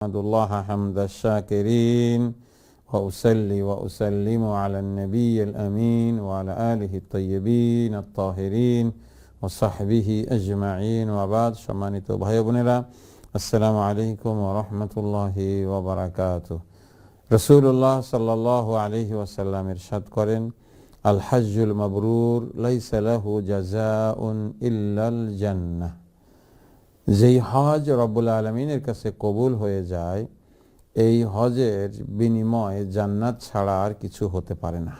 أحمد الله حمد الشاكرين وأسلي وأسلم على النبي الأمين وعلى آله الطيبين الطاهرين وصحبه أجمعين وبعد সম্মানিত ভাই বোনেরা আসসালামু আলাইকুম ওরহমতুল্লাহি ওবরাকাতুহ রসুল্লাহ সাল্লাহ আলহি ওয়াসাল্লাম ইরশাদ করেন আল হাজ্জুল মাবরুর লাইসা লাহু জাযাউন ইল্লাল জান্নাহ যেই হজ রব্বুল আলমিনের কাছে কবুল হয়ে যায়, এই হজের বিনিময় জান্নাত ছাড়া আর কিছু হতে পারে না।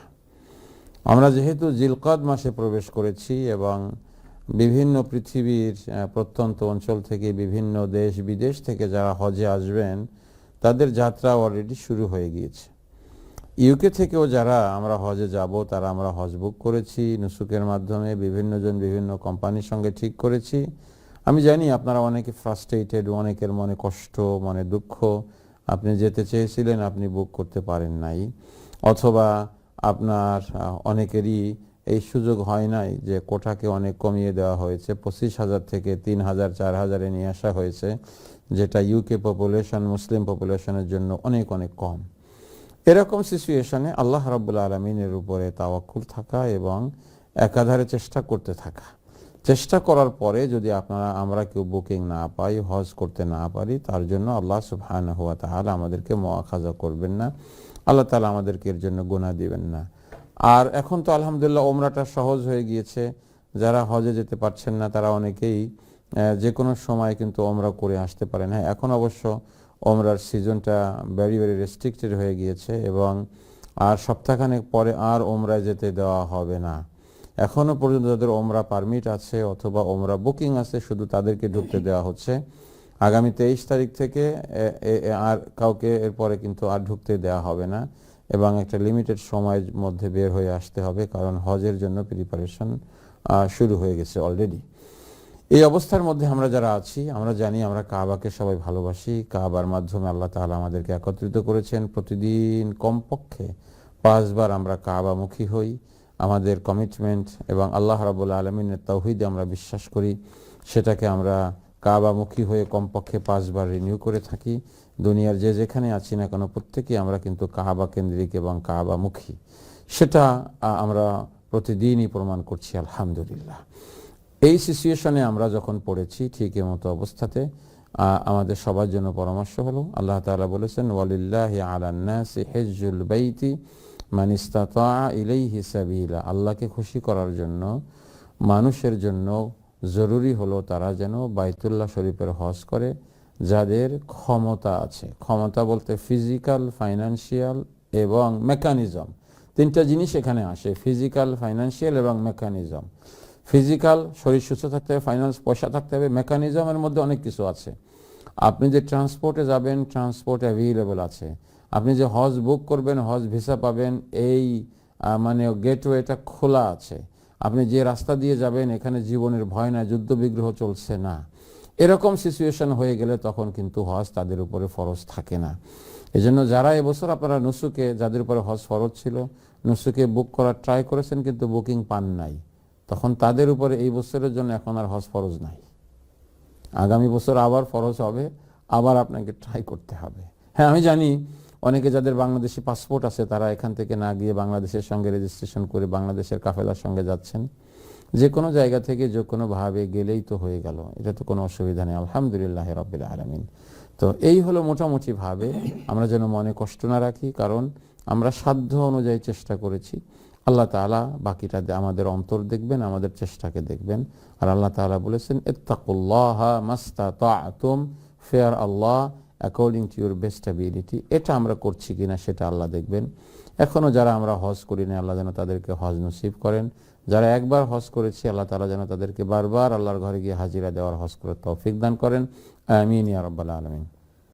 আমরা যেহেতু জিলকদ মাসে প্রবেশ করেছি এবং বিভিন্ন পৃথিবীর প্রত্যন্ত অঞ্চল থেকে বিভিন্ন দেশ বিদেশ থেকে যারা হজে আসবেন, তাদের যাত্রা অলরেডি শুরু হয়ে গিয়েছে। ইউকে থেকেও যারা আমরা হজে যাব, তারা আমরা হজ বুক করেছি, নুসুকের মাধ্যমে বিভিন্নজন বিভিন্ন কোম্পানির সঙ্গে ঠিক করেছি। আমি জানি আপনারা অনেকে ফ্রাস্ট্রেটেড অনেকের মনে কষ্ট, মনে দুঃখ। আপনি যেতে চেয়েছিলেন, আপনি বুক করতে পারেন নাই। অথবা আপনার অনেকেরই এই সুযোগ হয় নাই যে কোটাকে অনেক কমিয়ে দেওয়া হয়েছে। পঁচিশ হাজার থেকে তিন হাজার, চার হাজারে নিয়ে আসা হয়েছে, যেটা ইউকে পপুলেশন মুসলিম পপুলেশনের জন্য অনেক অনেক কম। এরকম সিচুয়েশনে আল্লাহ রাবুল্লা আলমিনের উপরে তাওয়াক্কুল থাকা এবং একাধারে চেষ্টা করতে থাকা। চেষ্টা করার পরে যদি আপনারা, আমরা কেউ বুকিং না পাই, হজ করতে না পারি, তার জন্য আল্লাহ সুবহান হওয়া তাহলে আমাদেরকে মোয়াখাজা করবেন না। আল্লাহ তালা আমাদেরকে এর জন্য গুণা দিবেন না। আর এখন তো আলহামদুলিল্লাহ ওমরাটা সহজ হয়ে গিয়েছে। যারা হজে যেতে পারছেন না, তারা অনেকেই যে কোনো সময় কিন্তু ওমরা করে আসতে পারেন। হ্যাঁ এখন অবশ্য ওমরার সিজনটা ভেরি ভেরি রেস্ট্রিক্টেড হয়ে গিয়েছে এবং আর সপ্তাহখানেক পরে আর ওমরায় যেতে দেওয়া হবে না। এখনও পর্যন্ত যাদের ওমরা পারমিট আছে অথবা ওমরা বুকিং আছে, শুধু তাদেরকে ঢুকতে দেওয়া হচ্ছে। আগামী তেইশ তারিখ থেকে আর কাউকে এরপরে কিন্তু আর ঢুকতে দেওয়া হবে না এবং একটা লিমিটেড সময়ের মধ্যে বের হয়ে আসতে হবে, কারণ হজের জন্য প্রিপারেশন শুরু হয়ে গেছে অলরেডি এই অবস্থার মধ্যে আমরা যারা আছি, আমরা জানি আমরা কাবাকে সবাই ভালোবাসি। কাবার মাধ্যমে আল্লাহ তালা আমাদেরকে একত্রিত করেছেন। প্রতিদিন কমপক্ষে পাঁচবার আমরা কাবামুখী হই। আমাদের কমিটমেন্ট এবং আল্লাহ রাবুল্লা আলমিনের তৌহিদে আমরা বিশ্বাস করি, সেটাকে আমরা কাবামুখী হয়ে কমপক্ষে পাঁচবার রিনিউ করে থাকি। দুনিয়ার যে যেখানে আছি না কেন, প্রত্যেকেই আমরা কিন্তু কাবা কেন্দ্রিক এবং কাবামুখী। সেটা আমরা প্রতিদিনই প্রমাণ করছি, আলহামদুলিল্লাহ। এই সিচুয়েশনে আমরা যখন পড়েছি ঠিক মতো অবস্থাতে আমাদের সবার জন্য পরামর্শ হলো, আল্লাহ তালা বলেছেন, ওয়ালিল্লাহ আলান্নাস হেজুল বাইতি মানিস্তাতা ইলেই হিসাবিলা আল্লাহকে খুশি করার জন্য, মানুষের জন্য জরুরি হলো তারা যেন বাইতুল্লাহ শরীফের হজ করে, যাদের ক্ষমতা আছে। ক্ষমতা বলতে ফিজিক্যাল ফাইন্যান্সিয়াল এবং মেকানিজম তিনটা জিনিস এখানে আসে ফিজিক্যাল ফাইন্যান্সিয়াল এবং মেকানিজম ফিজিক্যাল শরীর সুস্থ থাকতে হবে ফাইন্যান্স পয়সা থাকতে হবে মেকানিজমের মধ্যে অনেক কিছু আছে। আপনি যে ট্রান্সপোর্টে যাবেন ট্রান্সপোর্ট অ্যাভেলেবল আছে। আপনি যে হজ বুক করবেন, হজ ভিসা পাবেন, এই মানে গেটওয়েটা খোলা আছে। আপনি যে রাস্তা দিয়ে যাবেন, এখানে জীবনের ভয় না যুদ্ধবিগ্রহ চলছে না। এরকম সিচুয়েশন হয়ে গেলে তখন কিন্তু হজ তাদের উপরে ফরজ থাকে না। এজন্য যারা এবছর আপনারা নুসুকে, যাদের উপরে হজ ফরজ ছিল, নুসুকে বুক করার ট্রাই করেছেন কিন্তু বুকিং পান নাই। তখন তাদের উপরে এই বছরের জন্য এখন আর হজ ফরজ নাই। আগামী বছর আবার ফরজ হবে, আবার আপনাকে ট্রাই করতে হবে। হ্যাঁ আমি জানি অনেকে যাদের বাংলাদেশি পাসপোর্ট আছে, তারা এখান থেকে না গিয়ে বাংলাদেশের সঙ্গে রেজিস্ট্রেশন করে বাংলাদেশের কাফেলার সঙ্গে যাচ্ছেন। যে কোনো জায়গা থেকে যে কোনোভাবে গেলেই তো হয়ে গেল, এটা তো কোনো অসুবিধা নেই। আলহামদুলিল্লাহ রবিল আলমিন। তো এই হলো মোটামুটিভাবে আমরা যেন মনে কষ্ট না রাখি, কারণ আমরা সাধ্য অনুযায়ী চেষ্টা করেছি। আল্লাহ তালা বাকিটা আমাদের অন্তর দেখবেন, আমাদের চেষ্টাকে দেখবেন। আর আল্লাহ তালা বলেছেন মাস্তা fair Allah according to your best ability এটা আমরা করছি কিনা সেটা আল্লাহ দেখবেন। এখনও যারা আমরা হজ করি না আল্লাহ যেন তাদেরকে হজ নসিব করেন। যারা একবার হজ করেছি, আল্লাহ তালা যেন তাদেরকে বারবার আল্লাহর ঘরে গিয়ে হাজিরা দেওয়ার হজ করে তৌফিক দান করেন। আমিন ইয়া রব্বাল আলমিন।